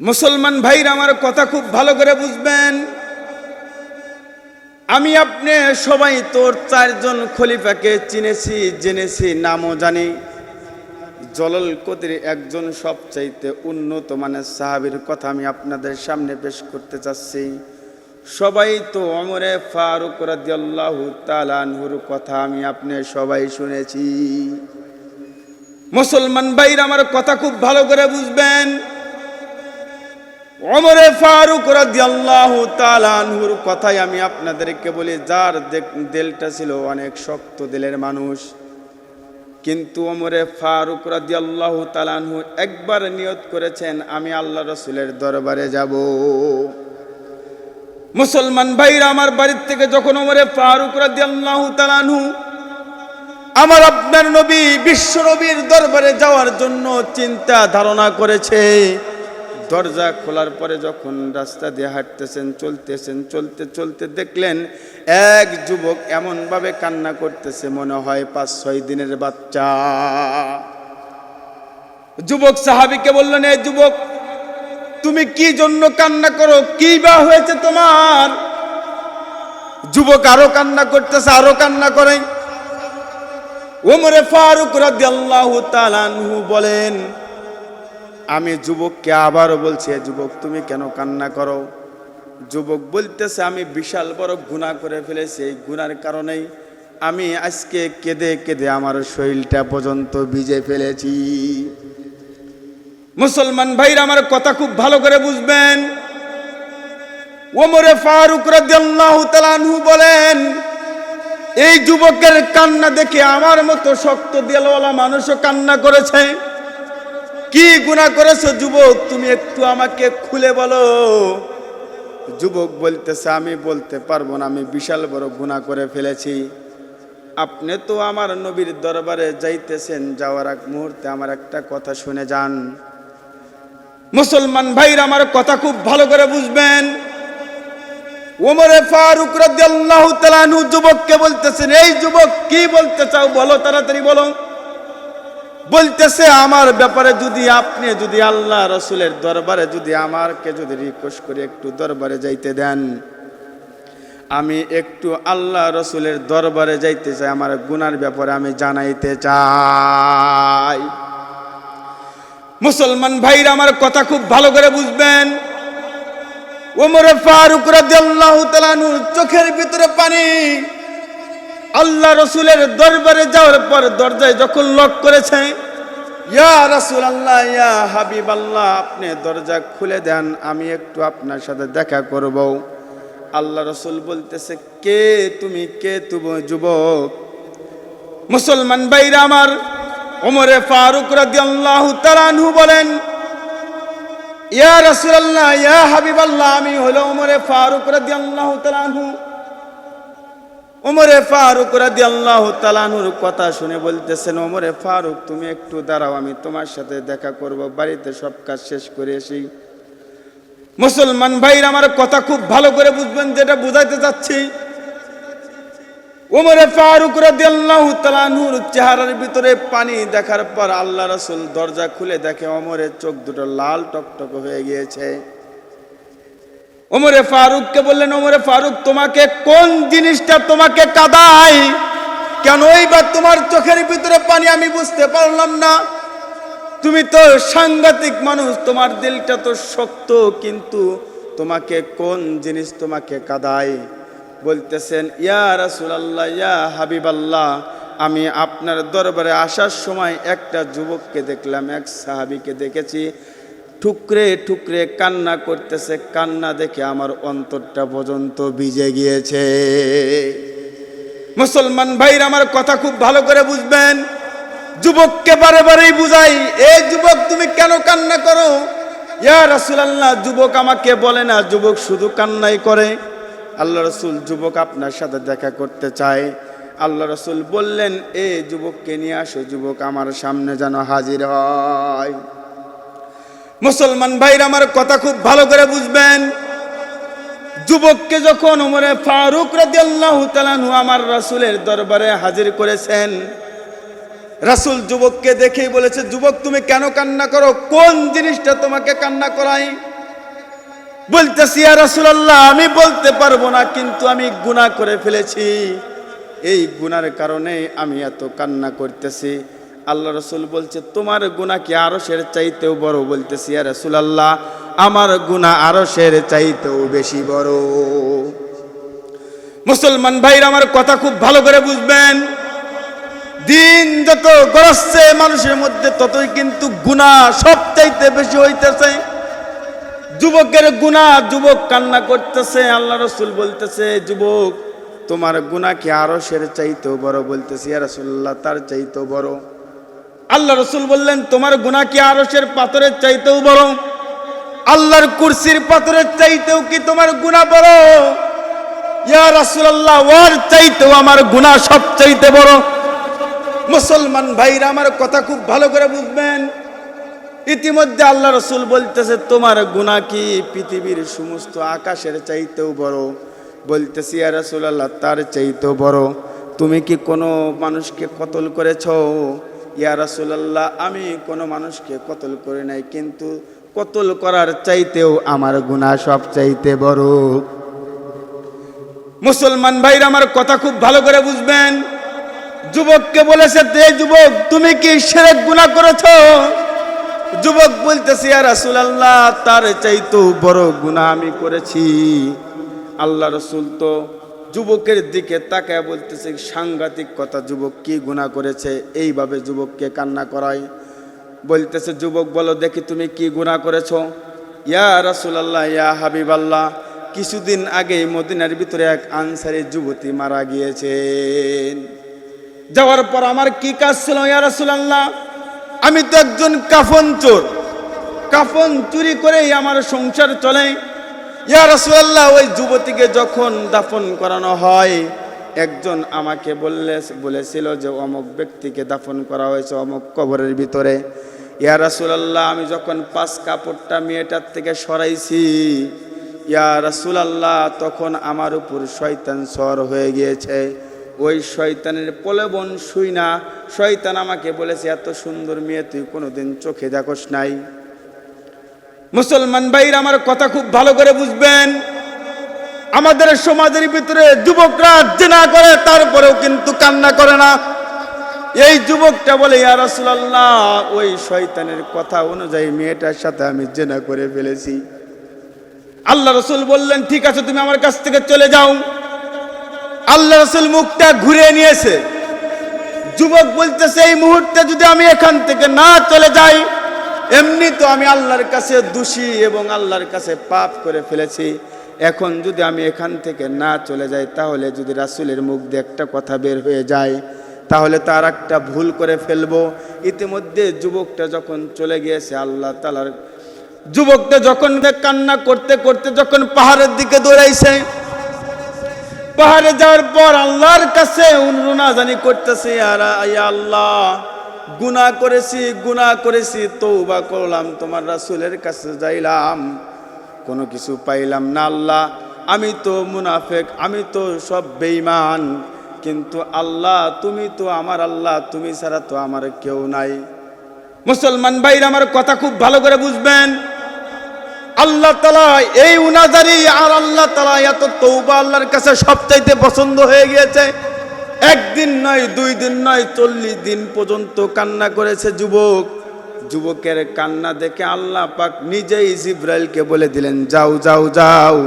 মুসলমান ভাইরা আমার কথা খুব ভালো করে বুঝবেন। আমি আপনি সবাই তোর চারজন খলিফাকে চিনেছি, জেনেছি, নামও জানি। জলল কদির একজন সবচাইতে উন্নত মানের সাহাবীর কথা আমি আপনাদের সামনে পেশ করতে চাচ্ছি। সবাই তো অমরে ফারুক রাদিয়াল্লাহু তাআলা আনহুর কথা আমি আপনি সবাই শুনেছি। মুসলমান ভাইরা আমার কথা খুব ভালো করে বুঝবেন। ওমরে ফারুক রাদিয়াল্লাহু তাআলা আনহুর কথাই আমি আপনাদেরকে বলি, যার দিলটা ছিল অনেক শক্ত দিলের মানুষ। কিন্তু ওমরে ফারুক রাদিয়াল্লাহু তাআলা আনহু একবার নিয়ত করেছেন, আমি আল্লাহ রসুলের দরবারে যাব। মুসলমান ভাইরা, আমার বাড়ির থেকে যখন ওমরে ফারুক রাদিয়াল্লাহু তাআলা আনহু আমার আপনার নবী, বিশ্ব নবীর দরবারে যাওয়ার জন্য চিন্তা ধারণা করেছে দরজা খোলার পরে যখন রাস্তা দিয়ে হাঁটতেছেন, চলতেছেন, চলতে চলতে দেখলেন এক যুবক এমনভাবে কান্না করতেছে, মনে হয় পাঁচ, ছয় দিনের বাচ্চা। যুবক সাহাবিকে বললেন এই যুবক, তুমি কি জন্য কান্না করো? কি বা হয়েছে তোমার? যুবক আরও কান্না করতেছে, আরও কান্না করে। ওমরে ফারুক তাআলা আনহু বলেন আমি যুবককে আবারও বলছি যুবক, তুমি কেন কান্না করো? যুবক বলতেছে, আমি বিশাল বড় গুনাহ করে ফেলেছি, এই গুনার কারণেই আমি আজকে কেঁদে কেঁদে আমার শরীরটা পর্যন্ত ভিজে ফেলেছি। মুসলমান ভাইরা, আমার কথা খুব ভালো করে বুঝবেন। ওমরে ফারুক বলেন, এই যুবকের কান্না দেখে আমার মতো শক্ত দিলওয়ালা মানুষও কান্না করেছে। কি গুনাহ করেছ, যুবক? তুমি একটু আমাকে খুলে বলো। যুবক বলতেছে, আমি বলতে পারব না, আমি বিশাল বড় গুনাহ করে ফেলেছি। আপনি তো আমার নবীর দরবারে যাইতেছেন, যাওয়ার এক মুহূর্তে আমার একটা কথা শুনে যান। মুসলমান ভাইরা আমার কথা খুব ভালো করে বুঝবেন। ওমরে ফারুক রাদিয়াল্লাহু তাআলা যুবককে বলতেছেন, এই যুবক, কি বলতে চাও? বলো তাড়াতাড়ি বলো। বলতেছে, আমার ব্যাপারে যদি আপনি, যদি আল্লাহ রসুলের দরবারে যদি আমারকে যদি রিকোয়েস্ট করে একটু দরবারে যাইতে দেন, আমি একটু আল্লাহ রসুলের দরবারে যাইতে চাই, আমার গুনার ব্যাপারে আমি জানাইতে চাই। মুসলমান ভাইরা আমার কথা খুব ভালো করে বুঝবেন। ওমরে ফারুক রাদিয়াল্লাহু তাআলা আনহুর চোখের ভিতরে পানি আল্লাহ রসুলের দরবারে যাওয়ার পর দরজায় যখন লক করেছে, ইয়া রাসূল আল্লাহ ইয়া হাবিব আল্লাহ আপনি দরজা খুলে দেন, আমি একটু আপনার সাথে দেখা করব। আল্লাহ রসুল বলতেছে, কে তুমি? কে তুমি যুবক? মুসলমান ভাইরা আমার, ওমরে ফারুক রাদিয়াল্লাহু তাআলা আনহু বলেন, ইয়া রাসূলুল্লাহ, ইয়া হাবিবাল্লাহ, আমি হলো ওমরে ফারুক রাদিয়াল্লাহু তাআলা আনহু। ওমরে ফারুক রাদিয়াল্লাহু তাআলা তালানুর কথা শুনে বলতেছেন, ওমরে ফারুক, তুমি একটু দাঁড়াও, আমি তোমার সাথে দেখা করব, বাড়িতে সব কাজ শেষ করে এসি মুসলমান ভাইরা, আমার কথা খুব ভালো করে বুঝবেন, যেটা বুঝাইতে চাচ্ছি। ওমরে ফারুক রাদিয়াল্লাহু তাআলা আনহুর চেহারার ভিতরে পানি দেখার পর আল্লাহ রাসূল দরজা খুলে দেখে, ওমরের চোখ দুটো লাল টকটক হয়ে গিয়েছে। ওমরে ফারুককে বললেন, ওমরে ফারুক, তোমাকে কোন জিনিসটা তোমাকে কাদায়? কেনই বা তোমার চোখের ভিতরে পানি আমি বুঝতে পারলাম না। তুমি তো সাংঘাতিক মানুষ, তোমার দিলটা তো শক্ত, কিন্তু তোমাকে কোন জিনিস তোমাকে কাদায়? বলতেছেন, ইয়া রাসূলুল্লাহ, ইয়া হাবিবাল্লাহ, আমি আপনার দরবারে আসার সময় একটা যুবককে দেখলাম, এক সাহাবীকে দেখেছি। ঠুকরে ঠুকরে কান্না করতেছে, কান্না দেখে আমার অন্তরটা পর্যন্ত ভিজে গিয়েছে। মুসলমান ভাইরা আমার কথা খুব ভালো করে বুঝবেন। যুবককে বারে বারেই বুঝাই এই যুবক, তুমি কেন কান্না করো? ইয়া রাসূলুল্লাহ, যুবক আমাকে বলে না, যুবক শুধু কান্নাই করে। আল্লাহ রসুল যুবক আপনার সাথে দেখা করতে চায়। আল্লাহ রসুল বললেন, এ যুবককে নিয়ে আসো, যুবক আমার সামনে যেন হাজির হয়। মুসলমান ভাইরা আমার কথা খুব ভালো করে বুঝবেন। যুবককে যখন উমরে ফারুক রাদিয়াল্লাহু আমার রাসূলের দরবারে হাজির করেছেন, রাসূল যুবককে দেখেই বলেছে, যুবক, তুমি কেন কান্না করো? কোন জিনিসটা তোমাকে কান্না করায় বলতেছি আর রাসূলুল্লাহ, আমি বলতে পারব না, কিন্তু আমি গুনাহ করে ফেলেছি। এই গুনার কারণে আমি এত কান্না করতেছি। আল্লাহ রসুল বলছে, তোমার গুনাহ কি আরও সের চাইতেও বড়? বলতেছি আর রাসূলুল্লাহ, আমার গুনাহ আরও সের চাইতেও বেশি বড়। মুসলমান ভাইরা, আমার কথা খুব ভালো করে বুঝবেন। দিন যত গড়াচ্ছে মানুষের মধ্যে, ততই কিন্তু গুণা সবচাইতে বেশি হইতেছে। যুবকের গুণা যুবক কান্না করতেছে, আল্লাহ রসুল বলতেছে, যুবক, তোমার গুণা কি আরও সের চাইতেও বড়? বলতেছে, ইয়া রাসূলুল্লাহ, তার চাইতেও বড়। আল্লাহ রসুল বললেন, তোমার গুণা কি আরও সের পাথরের চাইতেও বড়? আল্লাহর কুরসির পাথরের চাইতেও কি তোমার গুণা বড়? ইয়া রাসূলুল্লাহ, ওর চাইতেও আমার গুণা সব চাইতে বড়। মুসলমান ভাইরা, আমার কথা খুব ভালো করে বুঝবেন। ইতিমধ্যে আল্লাহ রসুল বলতেছে, তোমার গুণা কি পৃথিবীর সমস্ত আকাশের চাইতেও বড়? বলতেছি, ইয়া রাসূলুল্লাহ, তার চাইতেও বড়। তুমি কি কোনো মানুষকে কতল করেছ? ইয়া রাসূলুল্লাহ, আমি কোনো মানুষকে কতল করি নাই, কিন্তু কতল করার চাইতেও আমার গুণা সব চাইতে বড়। মুসলমান ভাইরা আমার কথা খুব ভালো করে বুঝবেন। যুবককে বলেছে, তে যুবক, তুমি কি সেরেক গুনাহ করেছ? যুবক বলতেছি আর রাসূলুল্লাহ, তার চাইতো বড় গুনাহ আমি করেছি। আল্লাহ রসুল তো যুবকের দিকে তাকায় বলতেছে, সাংঘাতিক কথা, যুবক কি গুনাহ করেছে? এইভাবে যুবককে কান্না করায়। বলতেছে, যুবক, বলো দেখি তুমি কি গুনাহ করেছ? ইয়া রাসূলুল্লাহ, ইয়া হাবিব আল্লাহ কিছুদিন আগে মদিনার ভিতরে এক আনসারি যুবতী মারা গিয়েছেন। যাওয়ার পর আমার কি কাজ ছিল, ইয়া রাসূলুল্লাহ? আমি তো একজন কাফন চোর। কাফন চুরি করেই আমার সংসার চলে। ইয়া রাসূলুল্লাহ, ওই যুবতীকে যখন দাফন করানো হয়, একজন আমাকে বললে, বলেছিল যে অমুক ব্যক্তিকে দাফন করা হয়েছে অমুক কবরের ভিতরে। ইয়া রাসূলুল্লাহ, আমি যখন পাঁচ কাপড়টা মেয়েটার থেকে সরাইছি, ইয়া রাসূলুল্লাহ, তখন আমার উপর শয়তান সর হয়ে গিয়েছে। ওই শয়তানের প্রলোভন শুই না, শয়তান আমাকে বলেছে, এত সুন্দর মেয়ে, তুই কোনোদিন চোখে দেখোস নাই। মুসলমান ভাইরা আমার কথা খুব ভালো করে বুঝবেন। আমাদের সমাজের ভিতরে যুবকরা জেনা করে, তারপরেও কিন্তু কান্না করে না। এই যুবকটা বলে, ইয়া রাসূলুল্লাহ, ওই শয়তানের কথা অনুযায়ী মেয়েটার সাথে আমি জেনা করে ফেলেছি। আল্লাহ রসুল বললেন, ঠিক আছে, তুমি আমার কাছ থেকে চলে যাও। আল্লাহ রসুল মুখটা ঘুরে নিয়েছে। যুবক বলতেছে, এই মুহূর্তে যদি আমি এখান থেকে না চলে যাই এমনি তো আমি আল্লাহর কাছে দোষী এবং আল্লাহর কাছে পাপ করে ফেলেছি। এখন যদি আমি এখান থেকে না চলে যাই, তাহলে যদি রাসুলের মুখ দিয়ে একটা কথা বের হয়ে যায়, তাহলে তার একটা ভুল করে ফেলব। ইতিমধ্যে যুবকটা যখন চলে গিয়েছে, আল্লাহ তালার যুবকটা যখন কান্না করতে করতে যখন পাহাড়ের দিকে দৌড়াইছে, পাহাড়ে যাওয়ার পর আল্লাহর কাছে জানি করতেছে, আর আল্লাহ গুনাহ করেছি গুনাহ করেছি তৌবা করলাম, তোমার রাসুলের কাছে যাইলাম। কোনো কিছু পাইলাম না আল্লাহ। আমি তো মুনাফেক, আমি তো সব বেঈমান। কিন্তু আল্লাহ, তুমি তো আমার আল্লাহ, তুমি ছাড়া তো আমার কেউ নাই। মুসলমান ভাইরা, আমার কথা খুব ভালো করে বুঝবেন। আল্লাহ তালা এই উনাজারি আর আল্লাহ তালা এত তৌবা আল্লাহর কাছে সবচাইতে পছন্দ হয়ে গিয়েছে। একদিন নয়, দুই দিন নয়, চল্লিশ দিন পর্যন্ত কান্না করেছে যুবক। যুবকের কান্না দেখে আল্লাহ পাক নিজেই জিব্রাইলকে বলে দিলেন, যাও যাও যাও।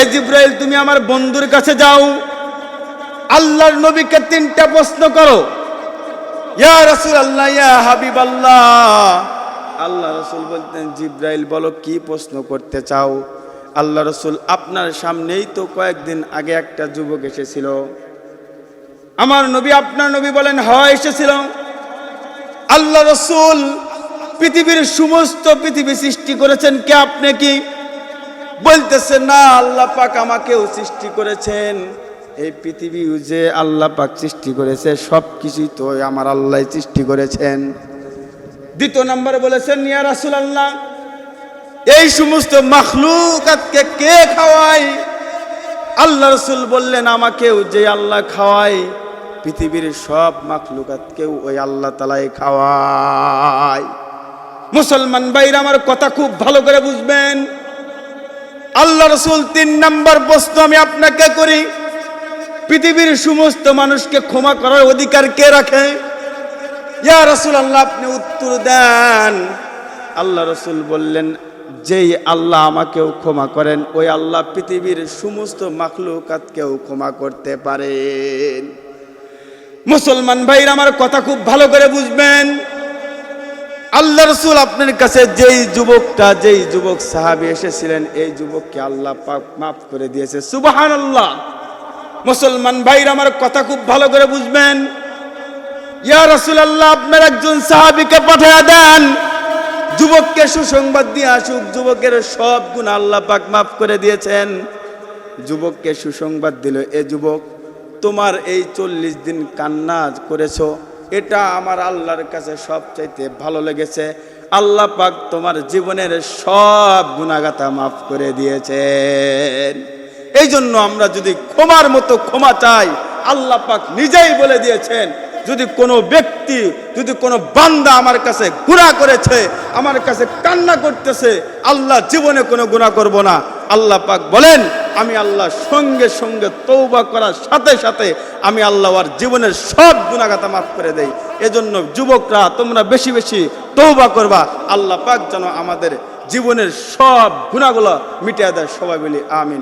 এ জিব্রাইল, তুমি আমার বন্ধুর কাছে যাও। আল্লাহর নবীকে তিনটা প্রশ্ন করো। ইয়া রাসূল আল্লাহ ইয়া হাবিব আল্লাহ আল্লাহ রসুল বলতেন, জিব্রাইল, বলো কি প্রশ্ন করতে চাও? আল্লাহ রসুল, আপনার সামনেই তো কয়েকদিন আগে একটা যুবক এসেছিল। আমার নবী, আপনার নবী বলেন, হয় এসেছিল আল্লাহ রসুল পৃথিবীর সমস্ত পৃথিবী সৃষ্টি করেছেন। কে আপনি কি? বলতেছে, না, আল্লাহ পাক আমাকেও সৃষ্টি করেছেন। এই পৃথিবী যে আল্লাহ পাক সৃষ্টি করেছে সব কিছুই তো আমার আল্লাহ সৃষ্টি করেছেন। দ্বিতীয় নম্বরে বলেছেন নিয়া ইয়া রাসূলুল্লাহ, এই সমস্ত মাখলুকাতকে কে খাওয়ায়? আল্লাহ রসুল বললেন, আমাকেও যে আল্লাহ খাওয়ায়। পৃথিবীর সব মাখলুকাতকেও ওই আল্লাহ তালাই খাওয়ায়। মুসলমান ভাইরা আমার কথা খুব ভালো করে বুঝবেন। আল্লাহ রসুল তিন নম্বর প্রশ্ন আমি আপনাকে করি, পৃথিবীর সমস্ত মানুষকে ক্ষমা করার অধিকার কে রাখে? রসুল আল্লাহ আপনি উত্তর দেন। আল্লাহ রসুল বললেন, যেই আল্লাহ আমাকেও ক্ষমা করেন, ওই আল্লাহ পৃথিবীর সমস্ত মাখলুকাতকেও ক্ষমা করতে পারেন। মুসলমান ভাইরা আমার কথা খুব ভালো করে বুঝবেন। আল্লাহ রসুল আপনার কাছে যেই যুবকটা, যেই যুবক সাহাবি এসেছিলেন, এই যুবককে আল্লাহ পাক মাফ করে দিয়েছে। সুবাহান আল্লাহ মুসলমান ভাইরা আমার কথা খুব ভালো করে বুঝবেন। ইয়া রসুল আল্লাহ আপনার একজন সাহাবিকে পাঠিয়ে দেন। যুবককে সুসংবাদ দিয়ে আসুক, যুবকের সব গুণ আল্লাহ পাক মাফ করে দিয়েছেন। যুবককে সুসংবাদ দিল, এ যুবক তোমার এই চল্লিশ দিন কান্না করেছ, এটা আমার আল্লাহর কাছে সবচাইতে ভালো লেগেছে। আল্লাহ পাক তোমার জীবনের সব গুণাগাতা মাফ করে দিয়েছেন। এই জন্য আমরা যদি ক্ষমার মতো ক্ষমা চাই, আল্লাহ পাক নিজেই বলে দিয়েছেন, যদি কোনো ব্যক্তি, যদি কোনো বান্দা আমার কাছে গুণা করেছে, আমার কাছে কান্না করতেছে, আল্লাহ জীবনে কোনো গুণা করব না। আল্লাহ পাক বলেন আমি আল্লাহ সঙ্গে সঙ্গে তৌবা করার সাথে সাথে আমি আল্লাহ আর জীবনের সব গুণাগাতা মাফ করে দেই। এজন্য যুবকরা, তোমরা বেশি বেশি তৌবা করবা। আল্লাহ পাক যেন আমাদের জীবনের সব গুণাগুলো মিটিয়ে দেয়। সবাই বলি, আমিন।